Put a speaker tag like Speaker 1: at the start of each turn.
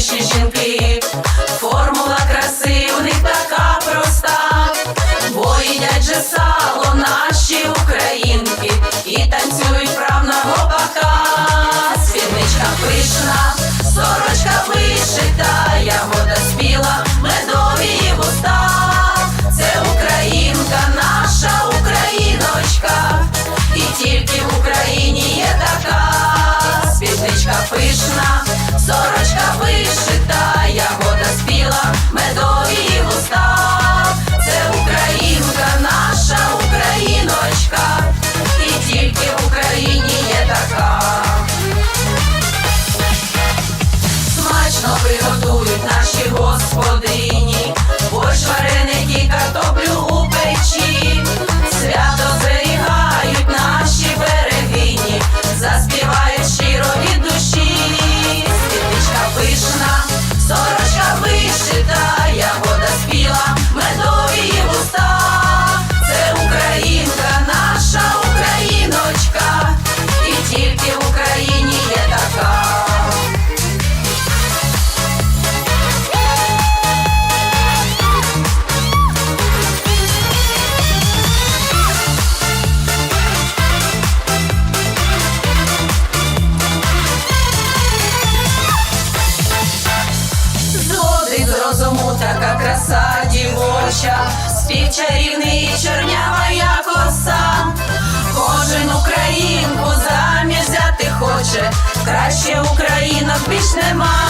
Speaker 1: Мишечкин клип наші господині, Борщ варений Така краса дівоча, співчарівний чернява я коса, кожен українку заміж взяти хоче, краще Українок більш нема.